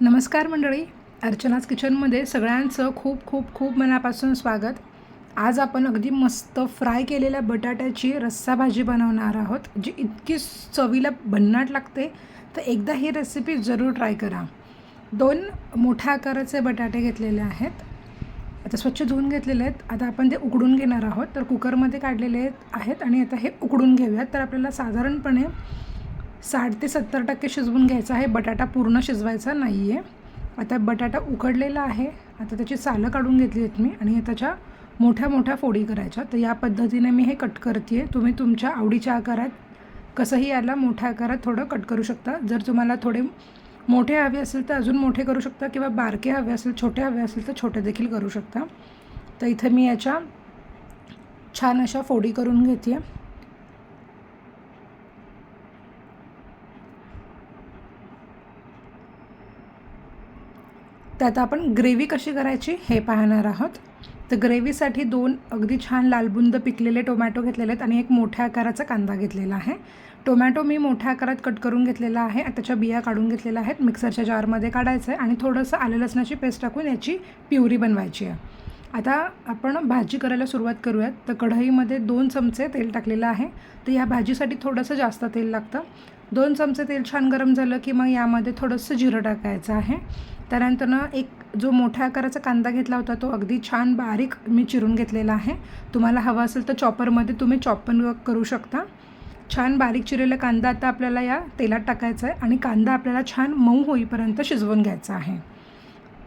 नमस्कार मंडळी. अर्चनाच किचनमध्ये सगळ्यांचं खूप खूप खूप मनापासून स्वागत. आज आपण अगदी मस्त फ्राय केलेल्या बटाट्याची रस्सा भाजी बनवणार आहोत जी इतकी चवीला भन्नाट लागते. तर एकदा ही रेसिपी जरूर ट्राय करा. दोन मोठ्या आकाराचे बटाटे घेतलेले आहेत. आता स्वच्छ धुवून घेतलेले आहेत. आता आपण ते उकडून घेणार आहोत. तर कुकरमध्ये काढलेले आहेत आणि आता हे उकडून घेऊयात. तर आपल्याला साधारणपणे साठ ते सत्तर टक्के शिजवून घ्यायचा आहे. बटाटा पूर्ण शिजवायचा नाही आहे आता बटाटा उकडलेला आहे. आता त्याची सालं काढून घेतली आहेत मी आणि त्याच्या मोठ्या मोठ्या फोडी करायच्या. तर या पद्धतीने मी हे कट करते आहे तुम्ही तुमच्या आवडीच्या आकारात कसंही याला मोठ्या आकारात थोडं कट करू शकता. जर तुम्हाला थोडे मोठे हवे असेल तर अजून मोठे करू शकता किंवा बारके हवे असेल छोटे हवे असेल तर छोटे देखील करू शकता. तर इथं मी याच्या छान अशा फोडी करून घेते आहे त्यात आपण ग्रेव्ही कशी करायची हे पाहणार आहोत. तर ग्रेव्हीसाठी दोन अगदी छान लालबुंद पिकलेले टोमॅटो घेतलेले आहेत आणि एक मोठ्या आकाराचा कांदा घेतलेला आहे. टोमॅटो मी मोठ्या आकारात कट करून घेतलेला आहे त्याच्या बिया काढून घेतलेल्या आहेत. मिक्सरच्या जारमध्ये काढायचं आहे आणि थोडंसं आलं लसणाची पेस्ट टाकून याची प्युरी बनवायची आहे. आता आपण भाजी करायला सुरुवात करूयात. तर कढईमध्ये दोन चमचे तेल टाकलेलं आहे. तर या भाजीसाठी थोडंसं जास्त तेल लागतं. दोन चमचे तेल छान गरम झालं की मग यामध्ये थोडंसं जिरं टाकायचं आहे. त्यानंतरनं एक जो मोठ्या आकाराचा कांदा घेतला होता तो अगदी छान बारीक मी चिरून घेतलेला आहे. तुम्हाला हवा असेल तर चॉपरमध्ये तुम्ही चॉप पण करू शकता. छान बारीक चिरलेला कांदा आता आपल्याला या तेलात टाकायचा आहे आणि कांदा आपल्याला छान मऊ होईपर्यंत शिजवून घ्यायचा आहे.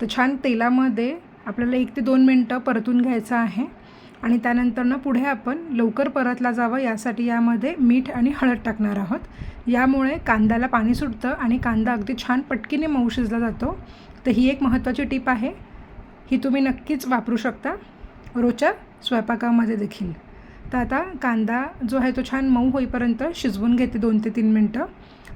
तर छान तेलामध्ये आपल्याला एक ते दोन मिनटं परतून घ्यायचं आहे. आणि त्यानंतरनं पुढे आपण लवकर परतला जावं यासाठी यामध्ये मीठ आणि हळद टाकणार आहोत. यामुळे कांद्याला पाणी सुटतं आणि कांदा अगदी छान पटकीने मऊ शिजला जातो. तर ही एक महत्त्वाची टीप आहे. ही तुम्ही नक्कीच वापरू शकता. रोजच्या स्वयंपाकामध्ये देखील. तर आता कांदा जो आहे तो छान मऊ होईपर्यंत शिजवून घेते दोन ते तीन मिनटं.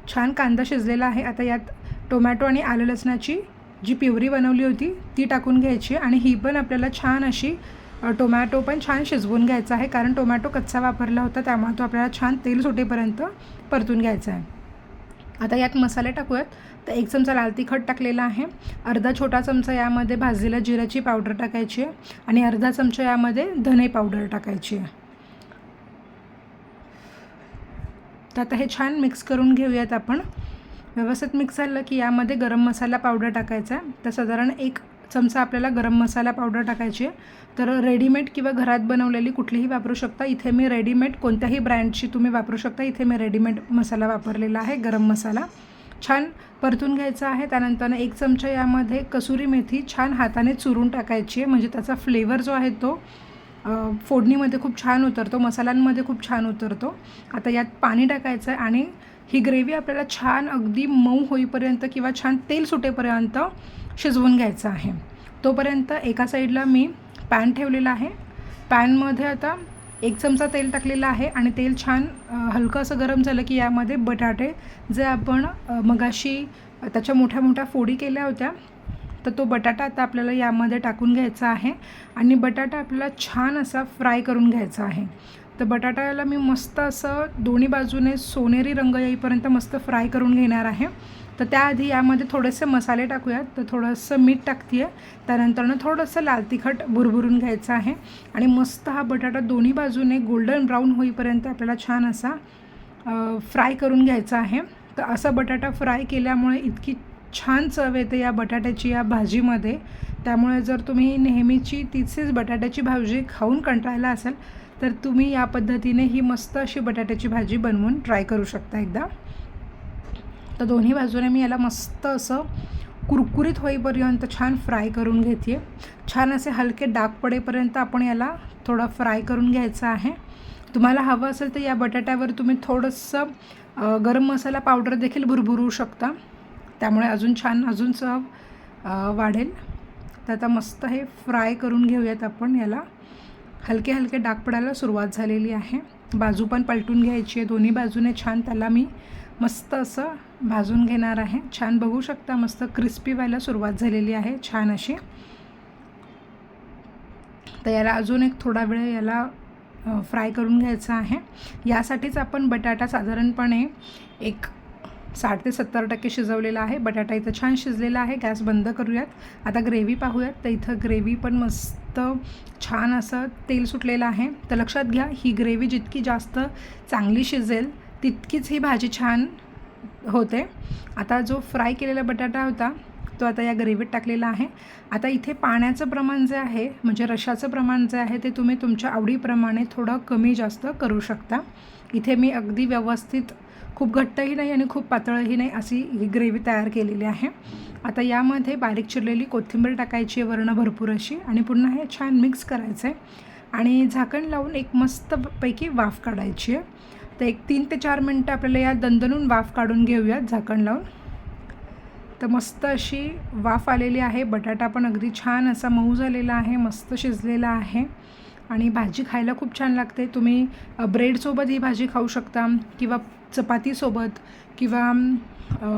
छान कांदा शिजलेला आहे. आता यात टोमॅटो आणि आलं लसणाची जी प्युरी बनवली होती ती टाकून घ्यायची आणि ही पण आपल्याला छान अशी टोमॅटो पण छान शिजवून घ्यायचा आहे कारण टोमॅटो कच्चा वापरला होता त्यामुळे तो आपल्याला छान तेल सुटेपर्यंत परतून घ्यायचा आहे. आता यात मसाले टाकूयात. तर एक चमचा लाल तिखट टाकलेला आहे. अर्धा छोटा चमचा यामध्ये भाजलेल्या जिऱ्याची पावडर टाकायची आहे आणि अर्धा चमचा यामध्ये धने पावडर टाकायची आहे. तर आता हे छान मिक्स करून घेऊयात आपण. व्यवस्थित मिक्स झालं की यामध्ये गरम मसाला पावडर टाकायचा आहे. तर साधारण एक चमचा आपल्याला गरम मसाला पावडर टाकायची आहे. तर रेडीमेड किंवा घरात बनवलेली कुठलीही वापरू शकता. इथे मी रेडीमेड कोणत्याही ब्रँडची तुम्ही वापरू शकता. इथे मी रेडीमेड मसाला वापरलेला आहे गरम मसाला. छान परतून घ्यायचा आहे. त्यानंतर एक चमचा यामध्ये कसुरी मेथी छान हाताने चुरून टाकायची आहे. म्हणजे त्याचा फ्लेवर जो आहे तो फोडणीमध्ये खूप छान उतरतो. मसाल्यांमध्ये खूप छान उतरतो. आता यात पाणी टाकायचं आहे आणि ही ग्रेव्ही आपल्याला छान अगदी मऊ होईपर्यंत किंवा छान तेल सुटेपर्यंत शिजवून घ्यायचं आहे. तोपर्यंत एका साईडला मी पॅन ठेवलेला आहे. पॅनमध्ये आता एक चमचा तेल टाकलेलं आहे आणि तेल छान हलकं असं गरम झालं की यामध्ये बटाटे जे आपण मगाशी त्याच्या मोठ्या मोठ्या फोडी केल्या होत्या तर तो बटाटा आता आपल्याला यामध्ये टाकून घ्यायचा आहे आणि बटाटा आपल्याला छान असा फ्राय करून घ्यायचा आहे. तर बटाट्याला मी मस्त असं दोन्ही बाजूने सोनेरी रंग येईपर्यंत मस्त फ्राय करून घेणार आहे. तर त्याआधी यामध्ये थोडेसे मसाले टाकूयात. तर थोडंसं मीठ टाकते आहे त्यानंतरनं थोडंसं लाल तिखट भुरभुरून घ्यायचं आहे. आणि मस्त हा बटाटा दोन्ही बाजूने गोल्डन ब्राऊन होईपर्यंत आपल्याला छान असा फ्राय करून घ्यायचा आहे. तर असा बटाटा फ्राय केल्यामुळे इतकी छान चव येते या बटाट्याची या भाजीमध्ये. त्यामुळे जर तुम्ही नेहमीची तिचीच बटाट्याची भाजी खाऊन कंटाळला असेल तर तुम्ही या पद्धतीने ही मस्त अशी बटाट्याची भाजी बनवून ट्राय करू शकता एकदा. तर दोन्ही बाजूने मी याला मस्त असं कुरकुरीत होईपर्यंत छान फ्राय करून घेते छान असे हलके डाग पडेपर्यंत आपण याला थोडं फ्राय करून घ्यायचं आहे. तुम्हाला हवं असेल तर या बटाट्यावर तुम्ही थोडंसं गरम मसाला पावडर देखील भुरभुरू शकता. त्यामुळे अजून छान अजून चव वाढेल. तर आता मस्त हे फ्राय करून घेऊयात आपण याला. हलके हलके डाग पडायला सुरुवात झालेली आहे. बाजू पण पलटून घ्यायची आहे. दोन्ही बाजूने छान त्याला मी मस्त असं भाजून घेणार आहे. छान बघू शकता मस्त क्रिस्पी व्हायला सुरुवात झालेली आहे. छान अशी. तर याला अजून एक थोडा वेळ याला फ्राय करून घ्यायचा आहे. यासाठीच आपण बटाटा साधारणपणे एक साठ ते सत्तर टक्के शिजवलेला आहे. बटाटा इथं छान शिजलेला आहे. गॅस बंद करूयात. आता ग्रेव्ही पाहूयात. तर इथं ग्रेव्ही पण मस्त छान असं तेल सुटलेलं आहे. तर लक्षात घ्या ही ग्रेव्ही जितकी जास्त चांगली शिजेल तितकीच ही भाजी छान होते. आता जो फ्राय केलेला बटाटा होता तो आता या ग्रेव्हीत टाकलेला आहे. आता इथे पाण्याचं प्रमाण जे आहे म्हणजे रशाचं प्रमाण जे आहे ते तुम्ही तुमच्या आवडीप्रमाणे थोडं कमी जास्त करू शकता. इथे मी अगदी व्यवस्थित खूप घट्टही नाही आणि खूप पातळही नाही अशी ही ग्रेव्ही तयार केलेली आहे. आता यामध्ये बारीक चिरलेली कोथिंबीर टाकायची आहे वर्ण भरपूर अशी आणि पुन्हा हे छान मिक्स करायचं आहे आणि झाकण लावून एक मस्तपैकी वाफ काढायची आहे. तर एक तीन ते चार मिनटं आपल्याला या दणदणून वाफ काढून घेऊयात झाकण लावून. तर मस्त अशी वाफ आलेली आहे. बटाटा पण अगदी छान असा मऊ झालेला आहे मस्त शिजलेला आहे. आणि भाजी खायला खूप छान लागते. तुम्ही ब्रेडसोबत ही भाजी खाऊ शकता किंवा चपातीसोबत किंवा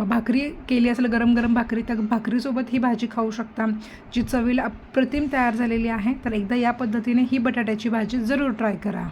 भाकरी केली असेल गरम गरम भाकरी तर भाकरीसोबत ही भाजी खाऊ शकता जी चवीला अप्रतिम तयार झालेली आहे. तर एकदा या पद्धतीने ही बटाट्याची भाजी जरूर ट्राय करा.